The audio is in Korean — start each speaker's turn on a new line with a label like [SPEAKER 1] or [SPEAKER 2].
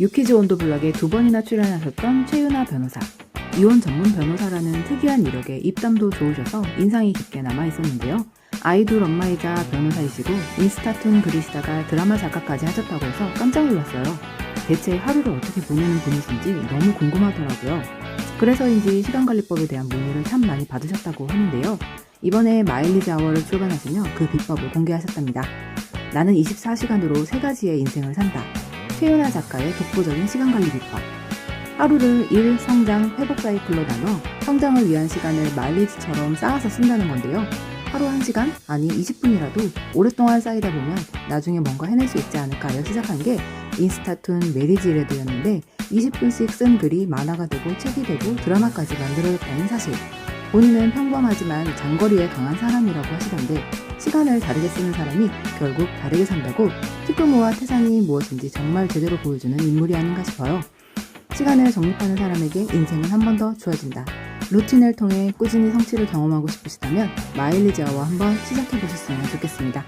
[SPEAKER 1] 유키즈 온도 블럭에 두 번이나 출연하셨던 최윤아 변호사. 이혼 전문 변호사라는 특이한 이력에 입담도 좋으셔서 인상이 깊게 남아 있었는데요. 아이돌 엄마이자 변호사이시고 인스타툰 그리시다가 드라마 작가까지 하셨다고 해서 깜짝 놀랐어요. 대체 하루를 어떻게 보내는 분이신지 너무 궁금하더라고요. 그래서인지 시간관리법에 대한 문의를 참 많이 받으셨다고 하는데요. 이번에 마일리지 아워를 출간하시며 그 비법을 공개하셨답니다. 나는 24시간으로 세 가지의 인생을 산다. 최윤아 작가의 독보적인 시간 관리 비법. 하루를 일, 성장, 회복 사이클로 나눠 성장을 위한 시간을 마일리지처럼 쌓아서 쓴다는 건데요. 하루 1시간? 아니 20분이라도 오랫동안 쌓이다 보면 나중에 뭔가 해낼 수 있지 않을까 하여 시작한 게 인스타툰 메리지레드였는데 20분씩 쓴 글이 만화가 되고 책이 되고 드라마까지 만들어졌다는 사실. 본인은 평범하지만 장거리에 강한 사람이라고 하시던데 시간을 다르게 쓰는 사람이 결국 다르게 산다고 티끌모아 태산이 무엇인지 정말 제대로 보여주는 인물이 아닌가 싶어요. 시간을 정립하는 사람에게 인생은 한 번 더 주어진다. 루틴을 통해 꾸준히 성취를 경험하고 싶으시다면 마일리지아와 한번 시작해 보셨으면 좋겠습니다.